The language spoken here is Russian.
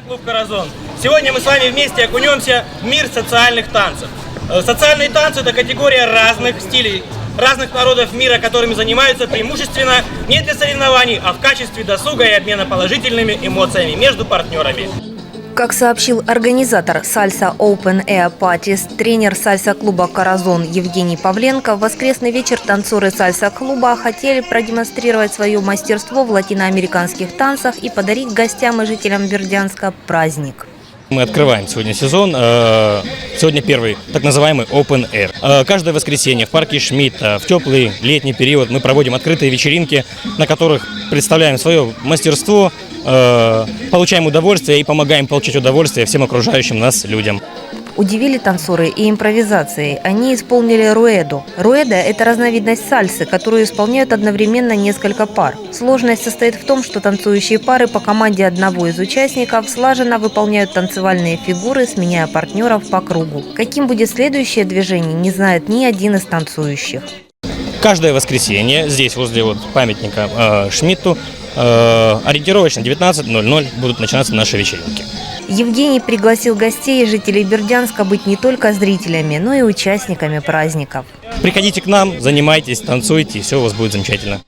Клуб «Каразон». Сегодня мы с вами вместе окунемся в мир социальных танцев. Э, Социальные танцы – это категория разных стилей, разных народов мира, которыми занимаются преимущественно не для соревнований, а в качестве досуга и обмена положительными эмоциями между партнерами. Как сообщил организатор Сальса Open Air Parties, тренер сальса-клуба «Каразон» Евгений Павленко, в воскресный вечер танцоры сальса-клуба хотели продемонстрировать свое мастерство в латиноамериканских танцах и подарить гостям и жителям Бердянска праздник. Мы открываем сегодня сезон. Э, Сегодня первый, так называемый Open Air. Э, Каждое воскресенье в парке Шмидта в теплый летний период мы проводим открытые вечеринки, на которых представляем свое мастерство, э, получаем удовольствие и помогаем получить удовольствие всем окружающим нас людям. Удивили танцоры и импровизацией. Они исполнили руэду. Руэда – это разновидность сальсы, которую исполняют одновременно несколько пар. Сложность состоит в том, что танцующие пары по команде одного из участников слаженно выполняют танцевальные фигуры, сменяя партнеров по кругу. Каким будет следующее движение, не знает ни один из танцующих. Каждое воскресенье здесь, возле вот памятника э, Шмидту, э, ориентировочно 19.00 будут начинаться наши вечеринки. Евгений пригласил гостей и жителей Бердянска быть не только зрителями, но и участниками праздников. Приходите к нам, занимайтесь, танцуйте, и все у вас будет замечательно.